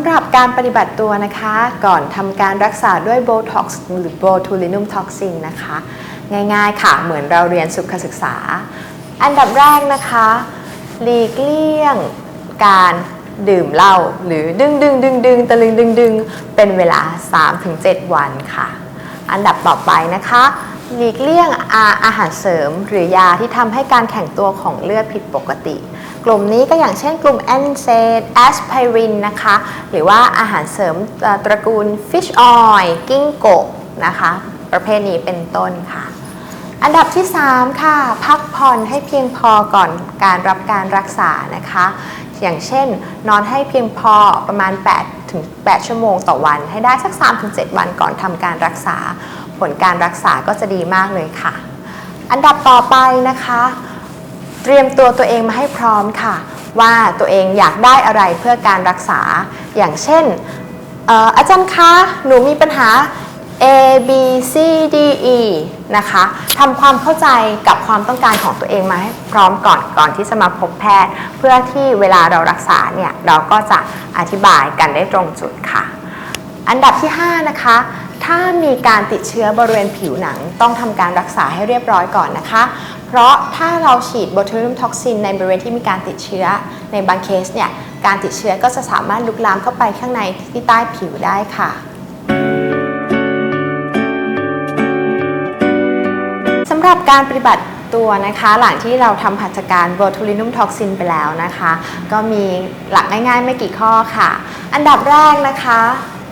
ำหรับการปฏิบัติตัวนะคะ ก่อนทำการรักษาด้วยโบท็อกซ์หรือโบทูลินุมท็อกซินนะคะ ง่ายๆค่ะ เหมือนเราเรียนสุขศึกษา อันดับแรกนะคะหลีกเลี่ยงการดื่มเหล้าหรือดึงดึงดึงดึงตะลึงดึงดึงเป็นเวลา 3-7 วันค่ะ อันดับต่อไปนะคะ หลีกเลี่ยงอาอาหารเสริม หรือยาที่ทำให้การแข็งตัวของเลือดผิดปกติ กลุ่มนี้ก็อย่างเช่นกลุ่มแอนเซดแอสไพรินนะคะ หรือว่าอาหารเสริมตระกูลฟิชออยล์กิ้งโกะนะคะ ประเภทนี้เป็นต้นค่ะ อันดับที่ 3 ค่ะ พักผ่อนให้เพียงพอก่อนการรับการรักษานะคะ อย่างเช่น นอนให้เพียงพอประมาณ 8 ถึง 8 ชั่วโมงต่อวัน ให้ได้สัก3ถึง7วันก่อนทำการรักษา ผลการรักษาก็จะดีมากเลยค่ะ อันดับต่อไปนะคะ เตรียมตัวตัวเองมาให้พร้อมค่ะ ว่าตัวเองอยากได้อะไรเพื่อการรักษา อย่างเช่นเอ่ออาจารย์คะหนูมีปัญหา A B C D E นะคะทำความเข้าใจกับความต้องการของตัวเองมาให้พร้อมก่อนก่อนที่จะมาพบแพทย์ เพื่อที่เวลาเรารักษาเนี่ยเราก็จะอธิบายกันได้ตรงจุดค่ะ อันดับที่ 5 นะคะ ถ้ามีการติดเชื้อบริเวณผิวหนัง ต้องทำการรักษาให้เรียบร้อยก่อนนะคะ เพราะถ้าเราฉีดโบทูลินท็อกซินในบริเวณที่มีการติดเชื้อในบางเคสเนี่ยการติดเชื้อก็จะสามารถลุกลามเข้าไปข้างในที่ใต้ผิวได้ค่ะสำหรับการปฏิบัติตัวนะคะหลังที่เราทำหัตถการโบทูลินุมท็อกซินไปแล้วนะคะ ก็มีหลักง่ายๆ ไม่กี่ข้อค่ะ อันดับแรกนะคะ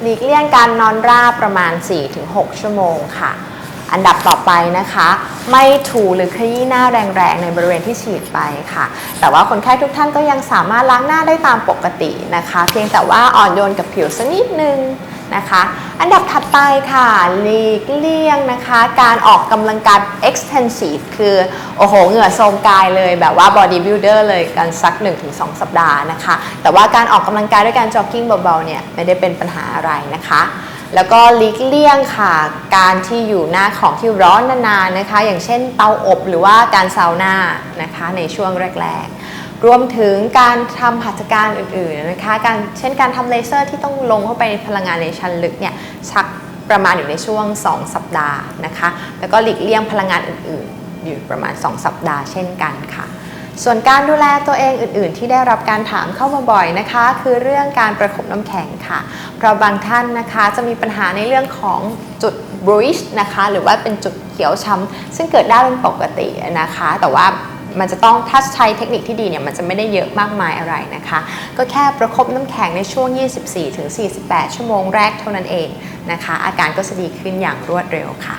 หลีกเลี่ยงการนอนราบประมาณ 4-6 ชั่วโมงค่ะ อันดับต่อไปนะคะ ไม่ถูหรือขยี้หน้าแรงๆ ในบริเวณที่ฉีดไปค่ะ แต่ว่าคนไข้ทุกท่านก็ยังสามารถล้างหน้าได้ตามปกตินะคะ เพียงแต่ว่าอ่อนโยนกับผิวสักนิดนึงนะคะ อันดับถัดไปค่ะหลีกเลี่ยงนะคะ การออกกำลังกาย extensive คือ โอ้โห เหงื่อโทมกายเลยแบบว่า bodybuilder เลยกันสัก 1-2 สัปดาห์นะคะ แต่ว่าการออกกำลังกายด้วยการ jogging เบาๆเนี่ย ไม่ได้เป็นปัญหาอะไรนะคะ แล้วก็หลีกเลี่ยงค่ะ การที่อยู่หน้าของที่ร้อนนานๆนะคะ อย่างเช่นเตาอบหรือว่าการซาวน่านะคะในช่วงแรกๆ รวมถึงการทำหัตถการอื่นๆนะคะการเช่นการทำเลเซอร์ที่ต้องลงเข้าไปในพลังงานในชั้นลึกเนี่ยชักประมาณอยู่ในช่วง 2 สัปดาห์นะคะ แล้วก็หลีกเลี่ยงพลังงานอื่นๆ อยู่ประมาณ 2 สัปดาห์เช่นกันค่ะ ส่วนการดูแลตัวเองอื่น ๆ ที่ได้รับการถามเข้ามาบ่อยนะคะ คือเรื่องการประคบน้ำแข็งค่ะ เพราะบางท่านนะคะจะมีปัญหาในเรื่องของจุดบริชนะคะ หรือว่าเป็นจุดเขียวช้ำซึ่งเกิดได้เป็นปกตินะคะ แต่ว่ามันจะต้องถ้าใช้เทคนิคที่ดีเนี่ยมันจะไม่ได้เยอะมากมายอะไรนะคะ ก็แค่ประคบน้ำแข็งในช่วง 24-48 ชั่วโมงแรกเท่านั้นเองนะคะ อาการก็จะดีขึ้นอย่างรวดเร็วค่ะ